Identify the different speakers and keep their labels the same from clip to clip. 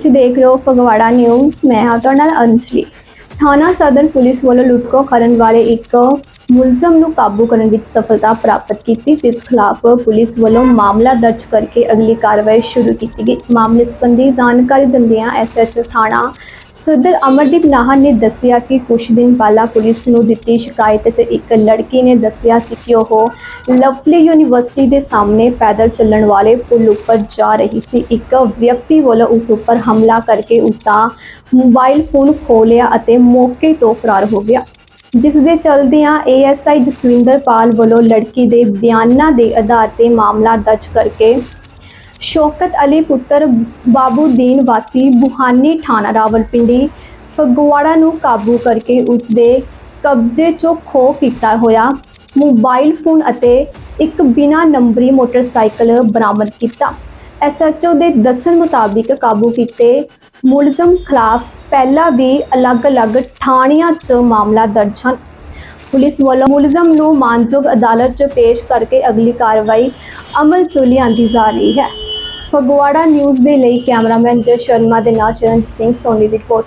Speaker 1: ਤੁਸੀਂ ਦੇਖ ਰਹੇ ਹੋ ਫਗਵਾੜਾ ਨਿਊਜ਼। ਮੈਂ ਹਾਂ ਤੁਹਾਡੇ ਨਾਲ ਅੰਜਲੀ ਥਾਣਾ ਸਦਰ ਪੁਲਿਸ ਵੱਲੋਂ ਲੁੱਟਖੋ ਕਰਨ ਵਾਲੇ ਇੱਕ ਮੁਲਜ਼ਮ ਨੂੰ ਕਾਬੂ ਕਰਨ ਵਿੱਚ ਸਫਲਤਾ ਪ੍ਰਾਪਤ ਕੀਤੀ। ਜਿਸ ਖਿਲਾਫ ਪੁਲਿਸ ਵੱਲੋਂ ਮਾਮਲਾ ਦਰਜ ਕਰਕੇ ਅਗਲੀ ਕਾਰਵਾਈ ਸ਼ੁਰੂ ਕੀਤੀ ਗਈ। ਮਾਮਲੇ ਸੰਬੰਧੀ ਜਾਣਕਾਰੀ ਦਿੰਦਿਆਂ ਐਸਐਚਓ ਥਾਣਾ ਸਦਰ ਅਮਰਦੀਪ ਨਾਹਰ ਨੇ ਦੱਸਿਆ ਕਿ ਕੁਝ ਦਿਨ ਪਹਿਲਾਂ ਪੁਲਿਸ ਨੂੰ ਦਿੱਤੀ ਸ਼ਿਕਾਇਤ 'ਚ ਇੱਕ ਲੜਕੀ ਨੇ ਦੱਸਿਆ ਸੀ ਕਿ ਉਹ ਲਵਲੀ ਯੂਨੀਵਰਸਿਟੀ ਦੇ ਸਾਹਮਣੇ ਪੈਦਲ ਚੱਲਣ ਵਾਲੇ ਪੁਲ ਉੱਪਰ ਜਾ ਰਹੀ ਸੀ। ਇੱਕ ਵਿਅਕਤੀ ਵੱਲੋਂ ਉਸ ਉੱਪਰ ਹਮਲਾ ਕਰਕੇ ਉਸ ਦਾ ਮੋਬਾਈਲ ਫੋਨ ਖੋਹ ਲਿਆ ਅਤੇ ਮੌਕੇ ਤੋਂ ਫਰਾਰ ਹੋ ਗਿਆ। ਜਿਸ ਦੇ ਚਲਦਿਆਂ ਏਐਸਆਈ ਜਸਵਿੰਦਰ ਪਾਲ ਵੱਲੋਂ ਲੜਕੀ ਦੇ ਬਿਆਨਾਂ ਦੇ ਆਧਾਰ ਤੇ ਮਾਮਲਾ ਦਰਜ ਕਰਕੇ ਸ਼ੌਕਤ ਅਲੀ ਪੁੱਤਰ ਬਾਬੂਦੀਨ ਵਾਸੀ ਬੁਹਾਨੀ ਥਾਣਾ ਰਾਵਲਪਿੰਡੀ, ਫਗਵਾੜਾ ਨੂੰ ਕਾਬੂ ਕਰਕੇ ਉਸ ਦੇ ਕਬਜ਼ੇ 'ਚੋਂ ਖੋਹ ਕੀਤਾ ਹੋਇਆ। ਮੋਬਾਈਲ ਫੋਨ ਅਤੇ ਇੱਕ ਬਿਨਾ ਨੰਬਰੀ ਮੋਟਰਸਾਈਕਲ ਬਰਾਮਦ ਕੀਤਾ। ਐਸਐਚਓ ਦੇ ਦੱਸਣ ਮੁਤਾਬਿਕ ਕਾਬੂ ਕੀਤੇ ਮੁਲਜ਼ਮ ਖਿਲਾਫ ਪਹਿਲਾਂ ਵੀ ਅਲੱਗ-ਅਲੱਗ ਥਾਣਿਆਂ 'ਚ ਮਾਮਲਾ ਦਰਜ ਹਨ। ਪੁਲਿਸ ਵੱਲੋਂ ਮੁਲਜ਼ਮ ਨੂੰ ਮਾਨਯੋਗ ਅਦਾਲਤ 'ਚ ਪੇਸ਼ ਕਰਕੇ ਅਗਲੀ ਕਾਰਵਾਈ ਅਮਲ 'ਚ ਲਿਆਂਦੀ ਜਾ ਰਹੀ ਹੈ। ਫਗਵਾੜਾ ਨਿਊਜ਼ ਦੇ ਲਈ ਕੈਮਰਾਮੈਨ ਜੈ ਸ਼ਰਮਾ ਦੇ ਨਾਲ ਚਰਨ ਸਿੰਘ ਸੋਨੀ ਦੀ ਰਿਪੋਰਟ।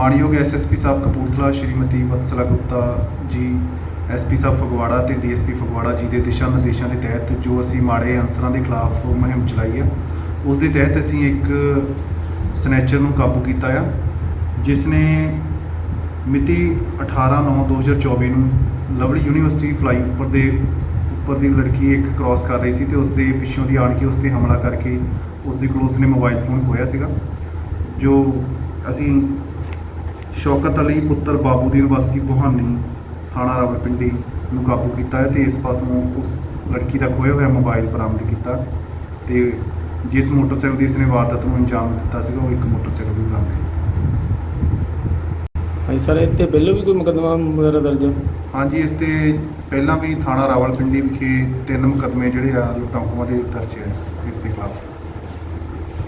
Speaker 2: ਅ, ਮਾਣਯੋਗ ਐਸਐਸਪੀ ਸਾਹਿਬ ਕਪੂਰਥਲਾ ਸ਼੍ਰੀਮਤੀ ਵਤਸਲਾ ਗੁਪਤਾ ਜੀ ਐਸਪੀ ਸਾਹਿਬ ਫਗਵਾੜਾ ਤੇ ਡੀਐਸਪੀ ਫਗਵਾੜਾ ਜੀ ਦੇ ਦਿਸ਼ਾ ਨਿਰਦੇਸ਼ਾਂ ਦੇ ਤਹਿਤ ਜੋ ਅਸੀਂ ਮਾੜੇ ਅਨਸਰਾਂ ਦੇ ਖਿਲਾਫ ਮੁਹਿੰਮ ਚਲਾਈ ਆ ਉਸ ਦੇ ਤਹਿਤ ਅਸੀਂ ਇੱਕ ਸਨੈਚਰ ਨੂੰ ਕਾਬੂ ਕੀਤਾ ਆ ਜਿਸ ਨੇ ਮਿਤੀ 18/9/2024 ਨੂੰ ਲਵਲੀ ਯੂਨੀਵਰਸਿਟੀ ਫਲਾਈ ਉੱਪਰ ਦੇ ਉੱਪਰ ਦੀ ਲੜਕੀ ਇੱਕ ਕ੍ਰਾਸ ਕਰ ਰਹੀ ਸੀ ਤੇ ਉਸ ਦੇ ਪਿੱਛੋਂ ਦੀ ਆਣ ਕੇ ਉਸ ਤੇ ਹਮਲਾ ਕਰਕੇ ਉਸ ਦੇ ਕੋਲ ਉਸਨੇ ਮੋਬਾਈਲ ਫੋਨ ਖੋਇਆ ਸੀਗਾ ਜੋ ਅਸੀਂ ਸ਼ੌਕਤ ਅਲੀ ਪੁੱਤਰ ਬਾਬੂਦੀਨ ਵਾਸੀ ਬੁਹਾਨੀ ਥਾਣਾ ਰਾਵਲਪਿੰਡੀ ਨੂੰ ਕਾਬੂ ਕੀਤਾ ਹੈ ਤੇ ਇਸ ਪਾਸੋਂ ਉਸ ਲੜਕੀ ਦਾ ਖੋਇਆ ਹੋਇਆ ਮੋਬਾਈਲ ਬਰਾਮਦ ਕੀਤਾ ਤੇ ਜਿਸ ਮੋਟਰਸਾਈਕਲ ਦੀ ਇਸਨੇ ਵਾਰਦਾਤ ਨੂੰ ਅੰਜਾਮ ਦਿੱਤਾ ਸੀਗਾ ਉਹ ਇੱਕ ਮੋਟਰਸਾਈਕਲ ਵੀ ਬਰਾਮਦ ਕੀਤਾ।
Speaker 3: ਹਾਂਜੀ ਸਰ ਇੱਥੇ ਪਹਿਲਾਂ ਵੀ ਕੋਈ ਮੁਕੱਦਮਾ ਵਗੈਰਾ ਦਰਜ ਹੈ?
Speaker 2: ਹਾਂਜੀ ਇਸ ਤੇ ਪਹਿਲਾਂ ਵੀ ਥਾਣਾ ਰਾਵਲਪਿੰਡੀ ਵਿਖੇ ਤਿੰਨ ਮੁਕੱਦਮੇ ਜਿਹੜੇ ਆ ਲੁੱਟਾਂ ਖੋਹਾਂ ਦੇ ਦਰਜ ਹੈ ਇਸ ਦੇ ਖਿਲਾਫ।